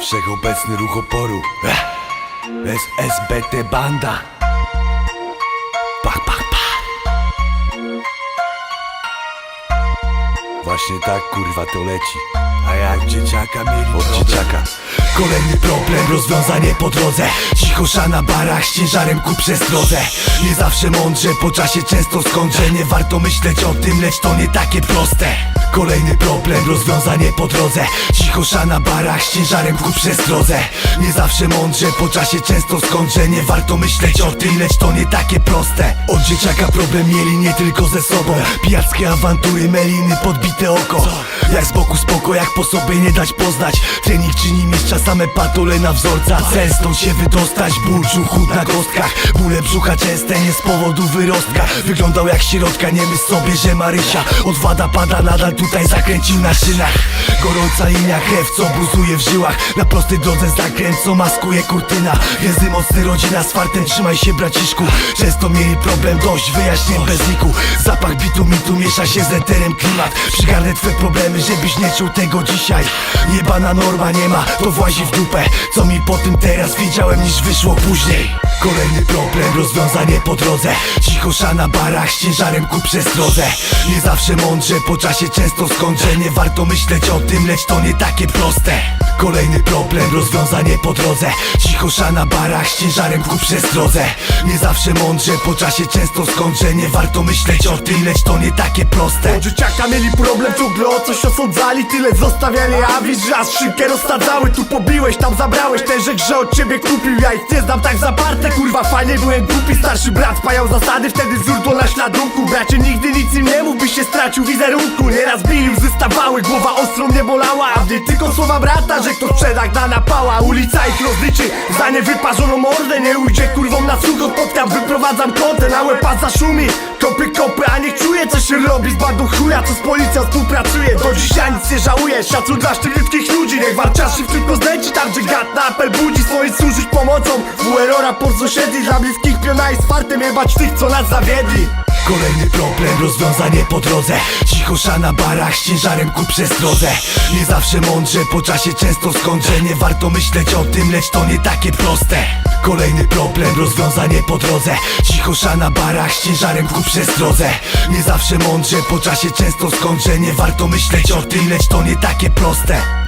Wszechobecny ruch oporu. SSBT banda. Pach, pach, pach. Właśnie tak kurwa to leci. A jak dzieciaka mieli Od dzieciaka. Kolejny problem, rozwiązanie po drodze. Cichosza na barach, ciężarem ku przestrodze. Nie zawsze mądrze, po czasie często skądże. Nie warto myśleć o tym, lecz to nie takie proste. Kolejny problem, rozwiązanie po drodze. Cichosza na barach, ciężarem ku przestrodze Nie zawsze mądrze, po czasie często skądże. Nie warto myśleć o tym, lecz to nie takie proste. Od dzieciaka problem mieli nie tylko ze sobą. Pijackie awantury, meliny, podbite oko. Jak z boku spoko, jak po sobie nie dać poznać. Trening czyni mistrza, same patole na wzorca. Cel stąd się wydostać, ból brzuchu na kostkach. Bóle brzucha częste, nie z powodu wyrostka. Wyglądał jak środka, nie myśl sobie, że Marysia Odwada pada, nadal tutaj zakręcił na szynach. Gorąca linia, krew, co buzuje w żyłach. Na prostej drodze zakręt, co maskuje kurtyna. Języ mocny, rodzina z fartem, trzymaj się braciszku. Często mieli problem, dość wyjaśnień bez liku. Zapach bitu mitu miesza się z eterem klimat. Przygarnę twe problemy, żebyś nie czuł tego dzisiaj. Jebana norma nie ma, to włazi w dupę. Co mi po tym teraz? Wiedziałem niż wyszło później Kolejny problem, rozwiązanie po drodze. Cichosza na barach, ciężarem ku przestrodze. Nie zawsze mądrze, po czasie często skądże. Nie warto myśleć o tym, lecz to nie takie proste. Kolejny problem, rozwiązanie po drodze. Cichosza na barach, ciężarem ku przestrodze. Nie zawsze mądrze, po czasie często skądże. Nie warto myśleć o tym, lecz to nie takie proste. Od mieli problem, ciągle o coś osądzali. Tyle zostawiali awiz, że aż szynkę rozsadzały. Tu pobiłeś, tam zabrałeś, ten że grze od ciebie kupił. Ja ich nie znam tak zaparte, kurwa fajnie byłem głupi Starszy brat spajał zasady, wtedy wzór do naśladunku Bracie nigdy nic im nie mów, byś się stracił wizerunku. Nieraz bili, łzy stawały, głowa ostro mnie bolała. A w niej tylko słowa brata, że kto sprzeda gna napała. Ulica ich rozliczy za niewyparzoną mordę. Nie ujdzie kurwą na słuch, od podcast wyprowadzam kątę Na łepa zaszumi, kopy kopy, a niech czuje co się robi z bandą chuja Co z policją współpracuje, do dzisiaj nic nie żałuję Szacun dla sztywniutkich ludzi, niech warczaszy w tylko zdejcie Tam gdzie gad na apel budzi, swoim służyć pomocą. WRO raport sąsiedzi, dla bliskich piona i z fartem jebać tych co nas zawiedli Kolejny problem, rozwiązanie po drodze. Cichosza na barach, ciężarem ku przestrodze Nie zawsze mądrze, po czasie często skądże Nie warto myśleć o tym, lecz to nie takie proste. Kolejny problem, rozwiązanie po drodze. Cichosza na barach, ciężarem ku przestrodze Nie zawsze mądrze, po czasie często skądże Nie warto myśleć o tym, lecz to nie takie proste